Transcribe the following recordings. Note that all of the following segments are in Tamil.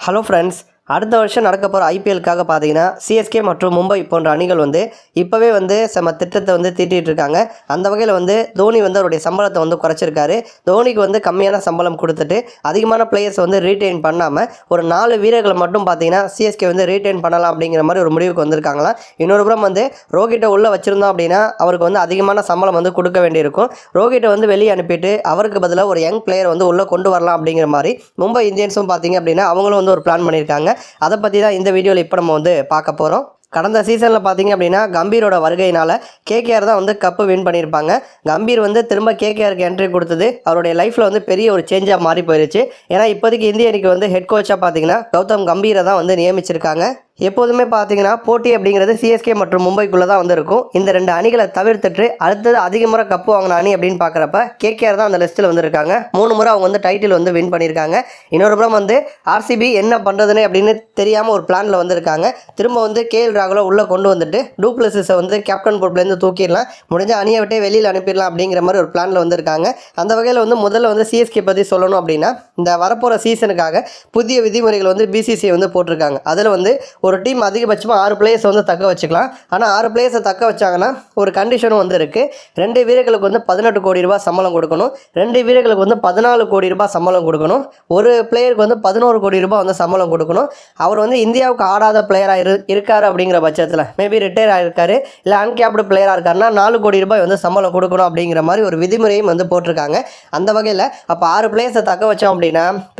ஹலோ ஃப்ரெண்ட்ஸ் அடுத்த வருஷம் நடக்க போகிற ஐபிஎல்க்காக பார்த்தீங்கன்னா சிஎஸ்கே மற்றும் மும்பை போன்ற அணிகள் வந்து இப்போவே வந்து செம திட்டத்தை வந்து தீட்டிகிட்டு இருக்காங்க. அந்த வகையில் வந்து தோனி வந்து அவருடைய சம்பளத்தை வந்து குறைச்சிருக்காரு. தோனிக்கு வந்து கம்மியான சம்பளம் கொடுத்துட்டு அதிகமான பிளேயர்ஸ் வந்து ரீட்டைன் பண்ணாமல் ஒரு நாலு வீரர்களை மட்டும் பார்த்தீங்கன்னா சிஎஸ்கே வந்து ரீட்டைன் பண்ணலாம் அப்படிங்கிற மாதிரி ஒரு முடிவுக்கு வந்திருக்காங்களாம். இன்னொரு புறம் வந்து ரோஹிட்டை உள்ளே வச்சுருந்தோம் அப்படின்னா அவருக்கு வந்து அதிகமான சம்பளம் வந்து கொடுக்க வேண்டியிருக்கும். ரோஹிட்டை வந்து வெளியே அனுப்பிட்டு அவருக்கு பதிலாக ஒரு யங் பிளேயர் வந்து உள்ளே கொண்டு வரலாம் அப்படிங்கிற மாதிரி மும்பை இந்தியன்ஸும் பார்த்தீங்க அப்படின்னா அவங்களும் வந்து ஒரு பிளான் பண்ணியிருக்காங்க. அதை பற்றி தான் இந்த வீடியோவில் இப்போ நம்ம வந்து பார்க்க போகிறோம் கடந்த சீசனில் பார்த்தீங்க அப்படின்னா கம்பீரோட வருகையினால் கேகேஆர் தான் வந்து கப்பு வின் பண்ணியிருப்பாங்க. கம்பீர் வந்து திரும்ப கேகேஆருக்கு என்ட்ரி கொடுத்தது அவருடைய லைஃப்பில் வந்து பெரிய ஒரு சேஞ்சாக மாறி போயிருச்சு. ஏன்னா இப்போதைக்கு இந்திய அணிக்கு வந்து ஹெட் கோச்சாக பார்த்தீங்கன்னா கௌதம் கம்பீரை தான் வந்து நியமிச்சிருக்காங்க. எப்போதுமே பார்த்தீங்கன்னா போட்டி அப்படிங்கிறது சிஎஸ்கே மற்றும் மும்பைக்குள்ளே தான் வந்து இருக்கும் இந்த ரெண்டு அணிகளை தவிர்த்துட்டு அடுத்தது அதிக முறை கப்பு வாங்கின அணி அப்படின்னு பார்க்குறப்ப கேகேஆர் தான் அந்த லிஸ்ட்டில் வந்திருக்காங்க. மூணு முறை அவங்க வந்து டைட்டில் வந்து வின் பண்ணியிருக்காங்க. இன்னொரு புறம் வந்து ஆர்சிபி என்ன பண்ணுறதுன்னு அப்படின்னு தெரியாமல் ஒரு பிளானில் வந்திருக்காங்க. திரும்ப வந்து கேஎல் ராகுலை உள்ளே கொண்டு வந்துட்டு டூப்ளசிஸை வந்து கேப்டன் பொறுப்புலேருந்து தூக்கிடலாம். முடிஞ்ச அணியை விட்டே வெளியில் அனுப்பிடலாம் அப்படிங்கிற மாதிரி ஒரு பிளானில் வந்திருக்காங்க. அந்த வகையில் வந்து முதல்ல வந்து சிஎஸ்கே பற்றி சொல்லணும் அப்படின்னா இந்த வரப்போகிற சீசனுக்காக புதிய விதிமுறைகள் வந்து பிசிசிஐ வந்து போட்டிருக்காங்க. அதில் வந்து ஒரு டீம் அதிகபட்சமாக ஆறு பிளேயர்ஸ் வந்து தக்க வச்சுக்கலாம். ஆனால் ஆறு பிளேயர்ஸை தக்க வச்சாங்கன்னா ஒரு கண்டிஷனும் வந்து இருக்குது ரெண்டு வீரர்களுக்கு வந்து பதினெட்டு கோடி ரூபாய் சம்பளம் கொடுக்கணும். ரெண்டு வீரர்களுக்கு வந்து பதினாலு கோடி ரூபாய் சம்பளம் கொடுக்கணும். ஒரு பிளேயருக்கு வந்து பதினோரு கோடி ரூபாய் வந்து சம்பளம் கொடுக்கணும். அவர் வந்து இந்தியாவுக்கு ஆடாத பிளேயராக இரு இருக்கார் அப்படிங்கிற பட்சத்தில் மேபி ரிட்டையர் ஆகிருக்காரு இல்லை அன்கேப்டு பிளேயராக இருக்காருன்னா நாலு கோடி ரூபாய் வந்து சம்பளம் கொடுக்கணும் அப்படிங்கிற மாதிரி ஒரு விதிமுறையும் வந்து போட்டிருக்காங்க. அந்த வகையில் அப்போ ஆறு பிளேயர்ஸை தக்க வச்சோம் அப்படின்னா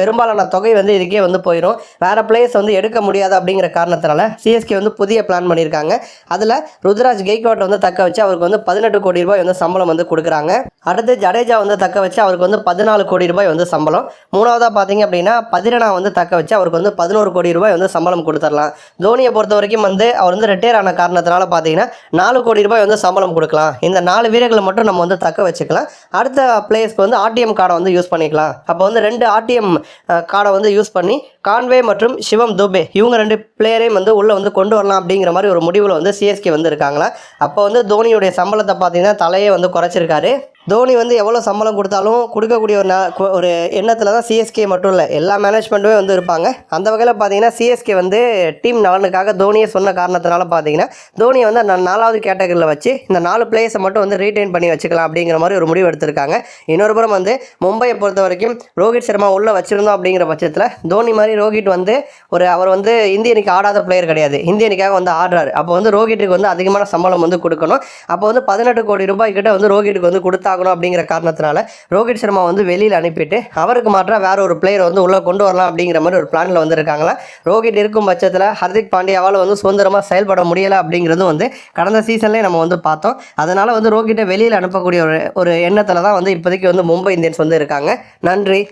பெரும்பாலான தொகை வந்து இதுக்கே வந்து போயிடும் வேறு பிளேயர்ஸ் வந்து எடுக்க முடியாது அப்படிங்கிற காரணத்தினால சிஎஸ்கே வந்து புதிய பிளான் பண்ணியிருக்காங்க. அதில் ருத்ராஜ் கெய்கோட்டை வந்து தக்க வச்சு அவருக்கு வந்து பதினெட்டு கோடி ரூபாய் வந்து சம்பளம் வந்து கொடுக்குறாங்க. அடுத்து ஜடேஜா வந்து தக்க வச்சு அவருக்கு வந்து பதினாலு கோடி ரூபாய் வந்து சம்பளம். மூணாவதாக பார்த்தீங்க அப்படின்னா பதிரனா வந்து தக்க வச்சு அவருக்கு வந்து பதினோரு கோடி ரூபாய் வந்து சம்பளம் கொடுத்துடலாம். தோனியை பொறுத்த வரைக்கும் வந்து அவர் வந்து ரிட்டையர் ஆன காரணத்தினால பார்த்தீங்கன்னா நாலு கோடி ரூபாய் வந்து சம்பளம் கொடுக்கலாம். இந்த நாலு வீரர்களை மட்டும் நம்ம வந்து தக்க வச்சுக்கலாம். அடுத்த பிளேயர்ஸ்க்கு வந்து ஆர்டிஎம் கார்டை வந்து யூஸ் பண்ணிக்கலாம். அப்போ வந்து ரெண்டு ஆர்டிஎம் கார்டை வந்து யூஸ் பண்ணி கான்வே மற்றும் சிவம் துபே இவங்க ரெண்டு பிளேயரையும் வந்து உள்ளே வந்து கொண்டு வரலாம் அப்படிங்கிற மாதிரி ஒரு முடிவில் வந்து சிஎஸ்கே வந்து இருக்காங்களா அப்போ வந்து தோனியுடைய சம்பளத்தை பார்த்தீங்கன்னா தலையே வந்து குறைச்சிருக்காரு. தோனி வந்து எவ்வளோ சம்பளம் கொடுத்தாலும் கொடுக்கக்கூடிய ஒரு ந- ஒரு எண்ணத்தில் தான் சிஎஸ்கே மட்டும் இல்லை. எல்லா மேனேஜ்மெண்ட்டுமே வந்து இருப்பாங்க. அந்த வகையில் பார்த்தீங்கன்னா சிஎஸ்கே வந்து டீம் நலனுக்காக தோனியை சொன்ன காரணத்தினால பார்த்தீங்கன்னா தோனியை வந்து அந்த நாலாவது கேட்டகரியில் வச்சு இந்த நாலு பிளேயர்ஸை மட்டும் வந்து ரீட்டைன் பண்ணி வச்சுக்கலாம் அப்படிங்கிற மாதிரி ஒரு முடிவு எடுத்திருக்காங்க. இன்னொரு புறம் வந்து மும்பையை பொறுத்த வரைக்கும் ரோஹித் சர்மா உள்ளே வச்சுருந்தோம் அப்படிங்கிற பட்சத்தில் தோனி மாதிரி ரோஹித் வந்து ஒரு அவர் வந்து இந்திய அணிக்கு ஆடாத பிளேயர் கிடையாது. இந்திய அணிக்காக வந்து ஆடுறாரு. அப்போ வந்து ரோஹித்துக்கு வந்து அதிகமான சம்பளம் வந்து கொடுக்கணும். அப்போ வந்து பதினெட்டு கோடி ரூபாய் கிட்ட வந்து ரோஹித்துக்கு வந்து கொடுத்தா ஆகணும் அப்படிங்கிற காரணத்தினால ரோஹித் சர்மா வந்து வெளியில் அனுப்பிட்டு அவருக்கு மாற்றாக வேற ஒரு பிளேயர் வந்து உள்ளே கொண்டு வரலாம் அப்படிங்கிற மாதிரி ஒரு பிளானில் வந்திருக்காங்களா? ரோஹித் இருக்கும் பட்சத்தில் ஹர்திக் பாண்டியாவால் வந்து சுதந்திரமாக செயல்பட முடியலை அப்படிங்கிறதும் வந்து கடந்த சீசன்லேயே நம்ம வந்து பார்த்தோம். அதனால் வந்து ரோஹிட்டை வெளியில் அனுப்பக்கூடிய ஒரு ஒரு எண்ணத்தில் தான் வந்து இப்போதைக்கு வந்து மும்பை இந்தியன்ஸ் வந்து இருக்காங்க. நன்றி.